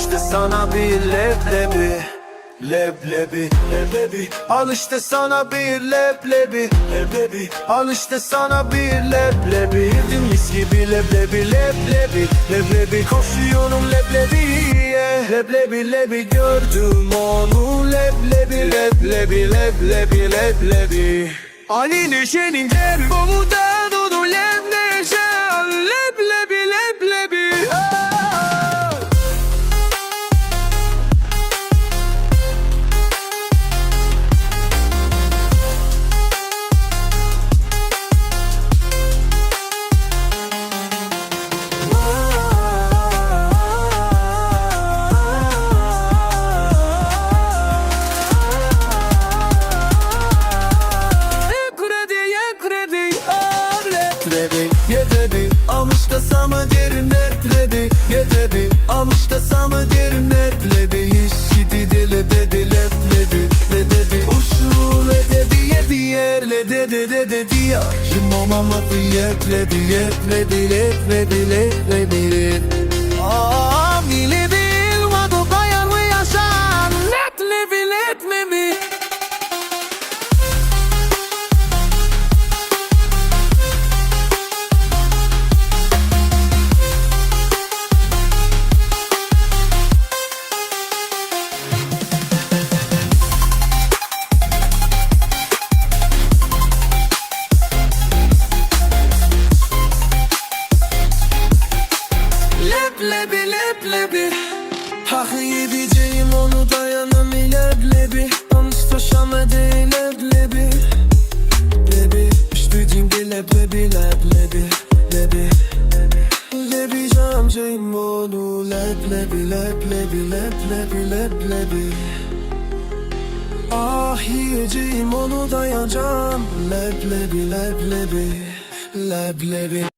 işte sana bir leblebi Leblebi, leblebi. Al işte sana bir leblebi Leblebi. Al işte sana bir leblebi. Yedim mis gibi leblebi, leblebi Leblebi. Koşuyorum leblebiye Leblebi, lebi gördüm onu Leblebi, leblebi, leblebi, leblebi. Ali Neşe'nin cerbomunda dolu lebleşe kredi, yetebi, amışta sama derin netlebi, yetebi, amışta sama derin netlebi, hissidi dile dedi. Leplebi, ledebi, usul edebi, yedi yerle dedi dedi. Diya, limon lafı yeklebi, yeklebi, leklebi, leklebi, Aa, Leblebi leblebi Hah yiyeceğim onu dayanam leblebi Anıştaşama değil leblebi Lebi İstediğim bir leblebi leblebi Lebi Lebi camcayım onu leblebi leblebi leblebi leblebi Ah yiyeceğim onu dayanacağım. Leblebi leblebi Leblebi